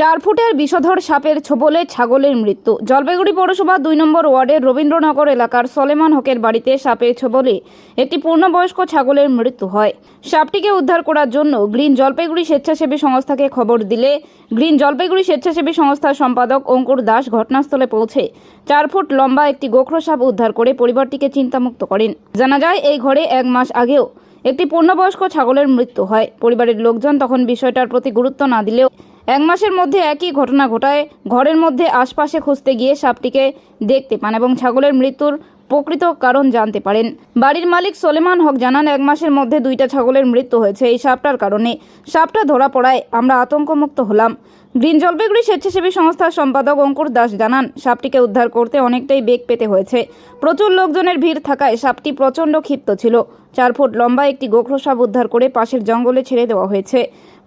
চার ফুটের বিষধর সাপের ছোবলে ছাগলের মৃত্যু। জলপাইগুড়ি পৌরসভা দুই নম্বর ওয়ার্ডের রবীন্দ্রনগর এলাকার সলেমান হকের বাড়িতে সাপের ছোবলে একটি পূর্ণবয়স্ক ছাগলের মৃত্যু হয়। সাপটিকে উদ্ধার করার জন্য গ্রিন জলপাইগুড়ি স্বেচ্ছাসেবী সংস্থাকে খবর দিলে গ্রিন জলপাইগুড়ি স্বেচ্ছাসেবী সংস্থার সম্পাদক অঙ্কুর দাস ঘটনাস্থলে পৌঁছে চার ফুট লম্বা একটি গোখরো সাপ উদ্ধার করে পরিবারটিকে চিন্তামুক্ত করেন। জানা যায়, এই ঘরে এক মাস আগেও একটি পূর্ণবয়স্ক ছাগলের মৃত্যু হয়। পরিবারের লোকজন তখন বিষয়টার প্রতি গুরুত্ব না দিলেও এক মাসের মধ্যে একই ঘটনা ঘটায়। ঘরের মধ্যে আশপাশে খুঁজতে গিয়ে সাপটিকে দেখতে পান এবং ছাগলের মৃত্যুর প্রকৃত কারণ জানতে পারেন। বাড়ির মালিক সোলেমান হক জানান, এক মাসের মধ্যে দুইটা ছাগলের মৃত্যু হয়েছে এই সাপটার কারণে। সাপটা ধরা পড়ায় আমরা আতঙ্কমুক্ত হলাম। গ্রিন জলপাইগুড়ি স্বেচ্ছাসেবী সংস্থার সম্পাদক অঙ্কুর দাস জানান, সাপটিকে উদ্ধার করতে অনেকটাই বেগ পেতে হয়েছে। প্রচুর লোকজনের ভিড় থাকায় সাপটি প্রচণ্ড ক্ষিপ্ত ছিল। চার ফুট লম্বা একটি গোখরো সাপ উদ্ধার করে পাশের জঙ্গলে ছেড়ে দেওয়া হয়েছে।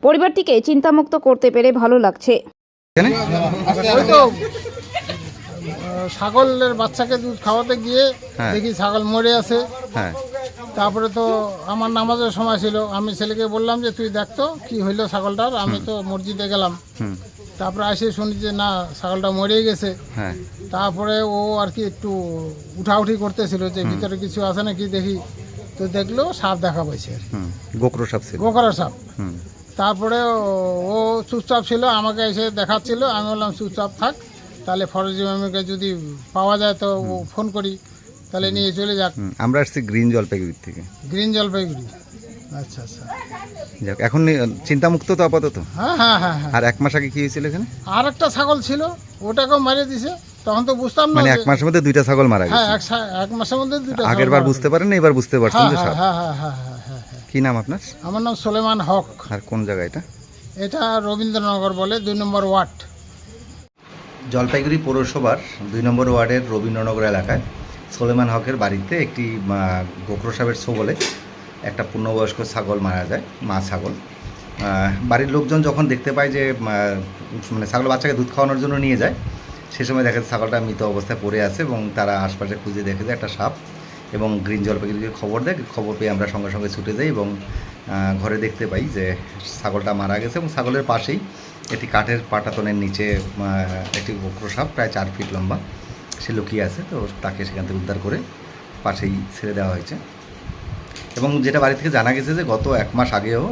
পরিবারটিকে চিন্তামুক্ত করতে পেরে ভালো লাগছে। ছাগলের বাচ্চাকে দুধ খাওয়াতে গিয়ে হ্যাঁ। দেখি ছাগল মরে আছে। হ্যাঁ। তারপরে তো আমার নামাজের সময় ছিল। আমি ছেলেকে বললাম যে তুই দেখতো কি হইল ছাগলটার? আমি তো মসজিদে গেলাম। তারপরে আসে শুনি যে না ছাগলটা মরে গেছে। হ্যাঁ। তারপরে ও আর কি একটু উঠাউঠি করতেছিল যে ভিতরে কিছু আছে নাকি? দেখি। তো দেখল সাপ দেখা পাইছে আর কি। হুম। সাপ ছিল। গোকরা সাপ। হুম। তারপরে ও- চুপচাপ ছিল আমাকে এসে দেখাচ্ছিল। আমি বললাম চুপচাপ থাক তাহলে ফরেজি ম্যামকে যদি পাওয়া যায় তো ও ফোন করি তাহলে নিয়ে চলে যাক। আমরা আসছি গ্রিন জলপাইগুড়ির থেকে। গ্রিন জলপাইগুড়ি। আচ্ছা আচ্ছা। যাক এখন চিন্তামুক্ত তো আপাতত। হ্যাঁ হ্যাঁ হ্যাঁ হ্যাঁ। আর এক মাস আগে কি হয়েছিল এখানে? আর একটা ছাগল ছিল ওটাকেও মারিয়ে দিছে। তখন তো বুঝতাম না মানে এক মাসের মধ্যে দুইটা ছাগল মারা হ্যাঁ গেছে। এক সা- এক মাসের মধ্যে দুটো আগের বার বুঝতে পারেন না এবার বুঝতে পারছেন হ্যাঁ যে হ্যাঁ হ্যাঁ হ্যাঁ হ্যাঁ হ্যাঁ হ্যাঁ হ্যাঁ। কি নাম আপনার? আমার নাম সোলেমান হক। আর কোন জায়গা এটা? এটা রবীন্দ্রনগর বলে দুই নম্বর ওয়ার্ড। জলপাইগুড়ি পৌরসভার দুই নম্বর ওয়ার্ডের রবীন্দ্রনগর এলাকায় সোলেমান হকের বাড়িতে একটি গোখরো সাপের ছোবলে একটা পূর্ণবয়স্ক ছাগল মারা যায় মা ছাগল। বাড়ির লোকজন যখন দেখতে পায় যে মানে ছাগল বাচ্চাকে দুধ খাওয়ানোর জন্য নিয়ে যায় সে সময় দেখা যায় ছাগলটা মৃত অবস্থায় পড়ে আছে এবং তারা আশপাশে খুঁজে দেখে যায় একটা সাপ এবং গ্রিন জলপাইগুড়িকে খবর দেয় খবর পেয়ে আমরা সঙ্গে সঙ্গে ছুটে যাই এবং ঘরে দেখতে পাই যে ছাগলটা মারা গেছে এবং ছাগলের পাশেই একটি কাঠের পাটাতনের নিচে একটি বক্র সাপ প্রায় চার ফিট লম্বা, সে লুকিয়ে আছে। তো তাকে সেখান থেকে উদ্ধার করে পাশেই ছেড়ে দেওয়া হয়েছে। এবং যেটা বাড়ি থেকে জানা গেছে যে গত এক মাস আগেও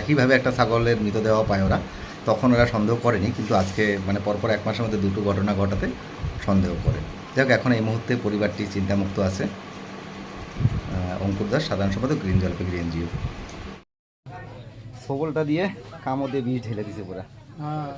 একইভাবে একটা ছাগলের মৃতদেহ পায় ওরা। তখন ওরা সন্দেহ করেনি, কিন্তু আজকে মানে পরপর এক মাসের মধ্যে দুটো ঘটনা ঘটাতে সন্দেহ করে। যাক, এখন এই মুহূর্তে পরিবারটি চিন্তামুক্ত আছে। অঙ্কুর দাস সাধারণ সম্পাদক গ্রিন জলপাইগুড়ি এনজিও সবলটা দিয়ে কামো দিয়ে বীজ ঢেলে দিছে পুরা। হ্যাঁ।